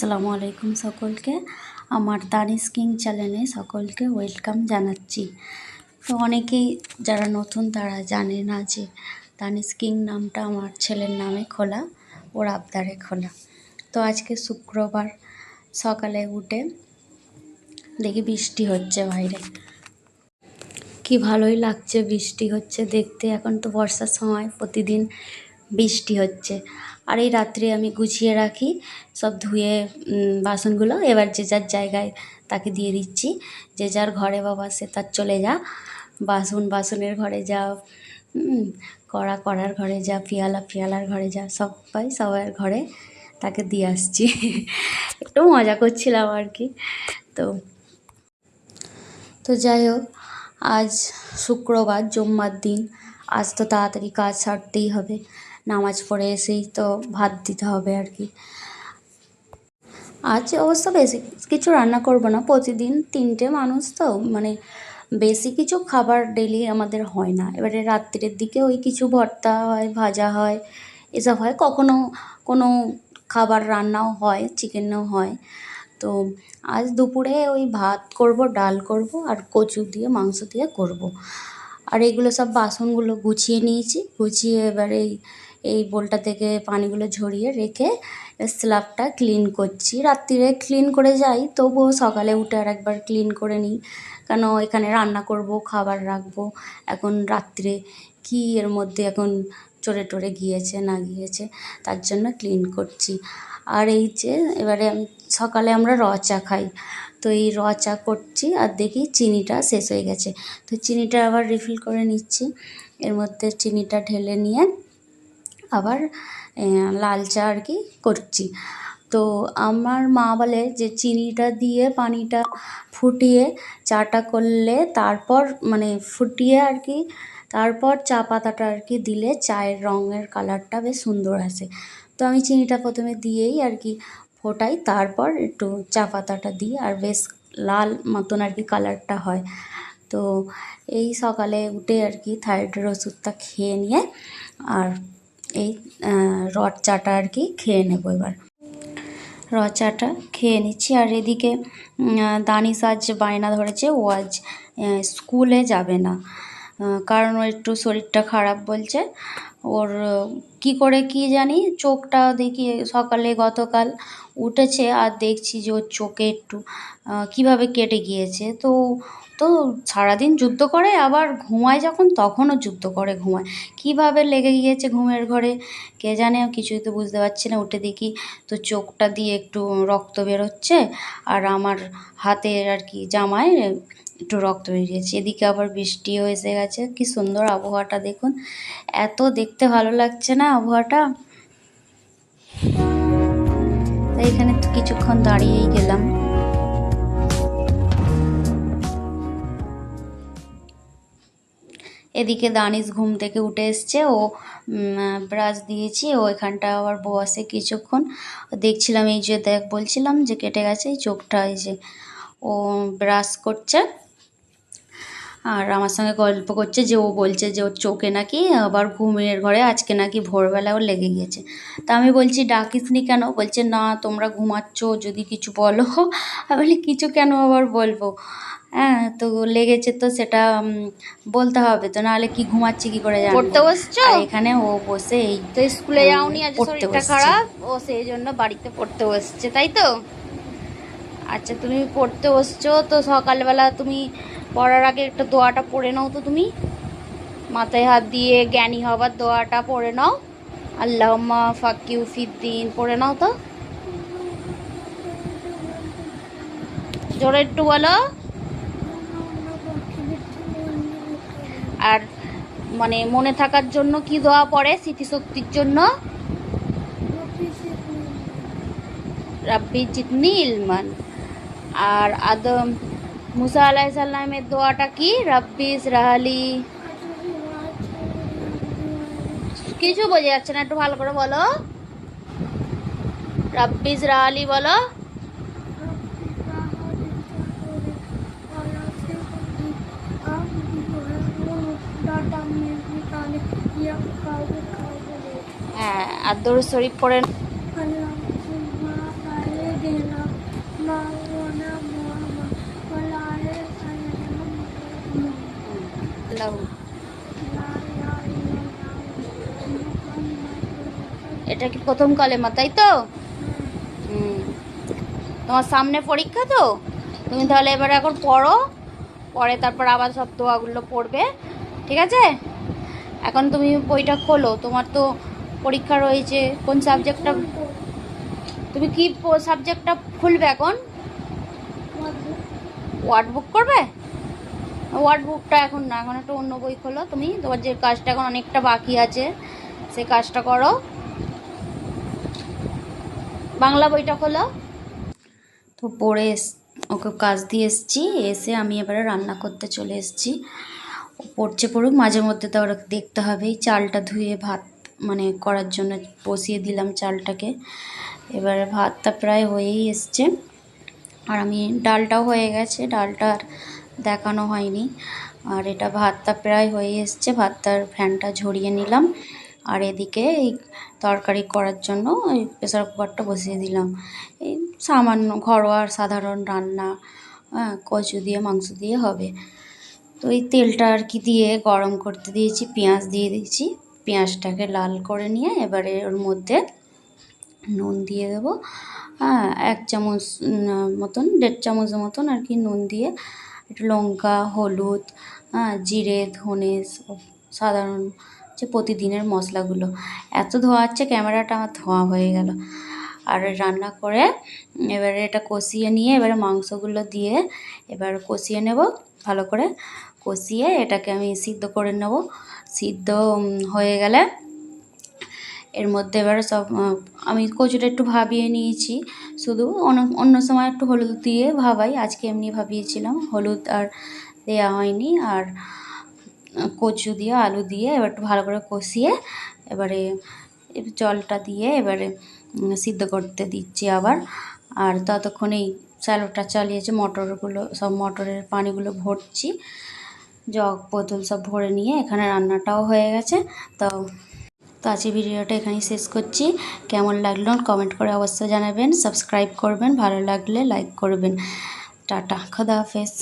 আসসালামু আলাইকুম সকলকে। আমার দানিস কিং চ্যানেলে সকলকে ওয়েলকাম জানাচ্ছি। তো অনেকেই যারা নতুন তারা জানে না যে দানিস কিং নামটা আমার ছেলের নামে খোলা, ওর আবদারে খোলা। তো আজকে শুক্রবার সকালে উঠে দেখি বৃষ্টি হচ্ছে বাইরে। কি ভালোই লাগছে বৃষ্টি হচ্ছে, দেখতে এখন তো বর্ষার সময় প্রতিদিন বৃষ্টি হচ্ছে। আর এই রাত্রে আমি গুছিয়ে রাখি, সব ধুয়ে বাসনগুলো। এবার যে যার জায়গায় তাকে দিয়ে দিচ্ছি। যে যার ঘরে বাবা, সে তার চলে যা। বাসন, বাসনের ঘরে যা কড়া, কড়ার ঘরে যা, পিয়ালা, পিয়ালার ঘরে যা সবাই সবার ঘরে তাকে দিয়ে আসছি। একটু মজা করছিলাম আর কি। তো তো যাই হোক, আজ শুক্রবার, জুম্মার দিন। আজ তো তাড়াতাড়ি কাজ সারতেই হবে। নামাজ পড়ে এসেই তো ভাত দিতে হবে আর কি। আজ অবশ্য বেশি কিছু রান্না করব না, প্রতিদিন তিনটে মানুষ তো মানে বেশি কিছু খাবার ডেলি আমাদের হয় না। এবারে রাত্রের দিকে ওই কিছু ভর্তা হয়, ভাজা হয়, এসব হয়। কখনো কোনো খাবার রান্নাও হয়, চিকেনও হয়। তো আজ দুপুরে ওই ভাত করব, ডাল করব আর কচু দিয়ে, মাংস দিয়ে করব। আর এগুলো সব বাসনগুলো গুছিয়ে নিয়েছি। গুছিয়ে এবারে এই এই বোলটা থেকে পানিগুলো ঝরিয়ে রেখে স্ল্যাবটা ক্লিন করছি। রাত্রিরে ক্লিন করে যাই, তবুও সকালে উঠে আর একবার ক্লিন করে নিই। কেন এখানে রান্না করব, খাবার রাখব, এখন রাত্রে কি এর মধ্যে এখন চড়ে টরে গিয়েছে না গিয়েছে, তার জন্য ক্লিন করছি। আর এই যে এবারে সকালে আমরা র চা খাই। তো এই র চা করছি আর দেখি চিনিটা শেষ হয়ে গেছে। তো চিনিটা আবার রিফিল করে নিচ্ছি। এর মধ্যে চিনিটা ঢেলে নিয়ে আবার লাল চা আর কি করছি। তো আমার মা বলে যে চিনিটা দিয়ে পানিটা ফুটিয়ে চাটা করলে তারপর মানে ফুটিয়ে আর কি, তারপর চা পাতাটা আর কি দিলে চায়ের রঙের কালারটা বেশ সুন্দর আসে। তো আমি চিনিটা প্রথমে দিয়েই আর কি ফোটাই, তারপর একটু চা পাতাটা দিই আর বেশ লাল মতন আর কি কালারটা হয়। তো এই সকালে উঠে আর কি থাইরয়েডের ওষুধটা খেয়ে নিয়ে আর এই রড চাটা আর কি খেয়ে নেব এবার। রড চাটা খেয়ে নিচ্ছি আর এদিকে দানিশ আজ বায়না ধরেছে, ও আজ স্কুলে যাবে না। কারণ ও একটু শরীরটা খারাপ বলছে। ওর কি করে কি জানি চোখটা দেখি, সকালে গতকাল উঠেছে আর দেখছি যে ওর চোখে একটু কীভাবে কেটে গিয়েছে। তো তো সারাদিন যুদ্ধ করে, আবার ঘুমায় যখন, তখনও যুদ্ধ করে ঘুমায়। কীভাবে লেগে গিয়েছে ঘুমের ঘরে, কে জানে, কিছুই তো বুঝতে পারছি না। উঠে দেখি তো চোখটা দিয়ে একটু রক্ত বেরোচ্ছে, আর আমার হাতের আর কি জামায় একটু রক্ত বেরিয়েছে। এদিকে আবার বৃষ্টিও এসে গেছে। কি সুন্দর আবহাওয়াটা দেখুন। এত দেখতে ভালো লাগছে না আবহাওয়াটা? তাই এখানে কিছুক্ষণ দাঁড়িয়েই গেলাম। এদিকে দানিশ ঘুম থেকে উঠে এসছে। ও ব্রাশ দিয়েছি। ও এখানটা আবার বসে কিছুক্ষণ। দেখছিলাম এই যে দেখ, বলছিলাম যে কেটে গেছে এই চোখটা, এই যে ও ব্রাশ করছে। আর আমার সঙ্গে গল্প করছে যে ও বলছে যে ওর চোখে নাকি আবার ঘুমের ঘরে আজকে নাকি ভোরবেলা ওর লেগে গিয়েছে। তা আমি বলছি ডাকিসনি কেন? বলছে না তোমরা ঘুমাচ্ছ যদি কিছু বলো। আমি বলি কিছু কেন আবার বলব? হ্যাঁ তো লেগেছে তো সেটা বলতে হবে তো নাহলে কি ঘুমাচ্ছি কি করে জানব? পড়তে বসছো? এখানে ও বসে এই তো স্কুলে যাওনি আজ শরীরটা খারাপ ও সেই জন্য বাড়িতে পড়তে বসছে তাই তো? আচ্ছা তুমি পড়তে বসছো তো সকালবেলা তুমি পড়ার আগে একটা দোয়াটা পড়ে নাও তো তুমি। মাথায় হাত দিয়ে জ্ঞানী হবার দোয়াটা পড়ে নাও। আল্লাহম্মা ফাকিউ ফিদ্দিন পড়ে নাও তো। জোরে একটু বলো। আর মানে মনে থাকার জন্য কি দোয়া পড়ে? স্মৃতিশক্তির জন্য? রাব্বি জিতনি ইলমান। আর আদম মুসা আলাইসাল্লামের দোয়াটা কি? রাব্বিস রাহালি। কিছু বোঝা যাচ্ছে না, একটু ভালো করে বলো। রাব্বিস রাহালি বলো। হ্যাঁ আর দরুদ শরীফ পড়েন। এটা কি প্রথম কালেমা, তাই তো? তোমার সামনে পরীক্ষা তো? তুমি তাহলে এবারে এখন পড়ো, পরে তারপর আবার সব দোয়াগুলো পড়বে, ঠিক আছে? এখন তুমি বইটা খোলো, তোমার তো পরীক্ষা রয়েছে, কোন সাবজেক্টটা? তুমি কি সাবজেক্টটা খুলবে এখন? ওয়ার্ড বুক করবে? ওয়ার্ড বুকটা এখন না, এখন একটা অন্য বই খোলো তুমি, তোমার যে কাজটা এখন অনেকটা বাকি আছে, সেই কাজটা করো। বাংলা বইটা খোলো। তো পড়ে ওকে কাজ দিয়ে এসছি, এসে আমি এবারে রান্না করতে চলে এসেছি। পড়ছে পড়ুক, মাঝে মধ্যে তো ওরা দেখতে হবে চালটা ধুয়ে ভাত মানে করার জন্য বসিয়ে দিলাম চালটাকে। এবারে ভাতটা প্রায় হয়েই এসছে। আর আমি, ডালটাও হয়ে গেছে, ডালটা আর দেখানো হয়নি। আর এটা ভাতটা প্রায় হয়ে এসছে, ভাতটার ফ্যানটা ঝরিয়ে নিলাম। আর এদিকে এই তরকারি করার জন্য ওই প্রেসার কুকারটা বসিয়ে দিলাম। এই সামান্য ঘরোয়া সাধারণ রান্না হ্যাঁ কচু দিয়ে, মাংস দিয়ে হবে। তো এই তেলটা আর কি দিয়ে গরম করতে দিয়েছি, পেঁয়াজ দিয়ে দিয়েছি। পেঁয়াজটাকে লাল করে নিয়ে এবারে ওর মধ্যে নুন দিয়ে দেবো। হ্যাঁ এক চামচ মতন, দেড় চামচের মতন আর কি নুন দিয়ে একটু লঙ্কা, হলুদ হ্যাঁ জিরে ধনে সাধারণ যে প্রতিদিনের মশলাগুলো। এত ধোয়া হচ্ছে ক্যামেরাটা আমার ধোয়া হয়ে গেল। আর রান্না করে এবারে এটা কষিয়ে নিয়ে এবারে মাংসগুলো দিয়ে এবার কষিয়ে নেব। ভালো করে কষিয়ে এটাকে আমি সিদ্ধ করে নেব। সিদ্ধ হয়ে গেলে এর মধ্যে এবারে সব আমি কচুটা একটু ভাবিয়ে নিয়েছি। শুধু অন্য অন্য সময় একটু হলুদ দিয়ে ভাবাই। আজকে এমনি ভাবিয়েছিলাম। হলুদ আর দেওয়া হয়নি। আর কচু দিয়ে, আলু দিয়ে এবার একটু ভালো করে কষিয়ে এবারে জলটা দিয়ে এবারে সিদ্ধ করতে দিচ্ছি আবার। আর ততক্ষণেই স্যালোটা চালিয়েছে মটরগুলো, সব মটরের পানিগুলো ভরছি, জগ, বোতল সব ভরে নিয়ে এখানে রান্নাটাও হয়ে গেছে। তো তো আজকে ভিডিওটা এখানেই শেষ করছি। কেমন লাগল কমেন্ট করে অবশ্যই জানাবেন, সাবস্ক্রাইব করবেন, ভালো লাগলে লাইক করবেন। টাটা, খোদা হাফেজ।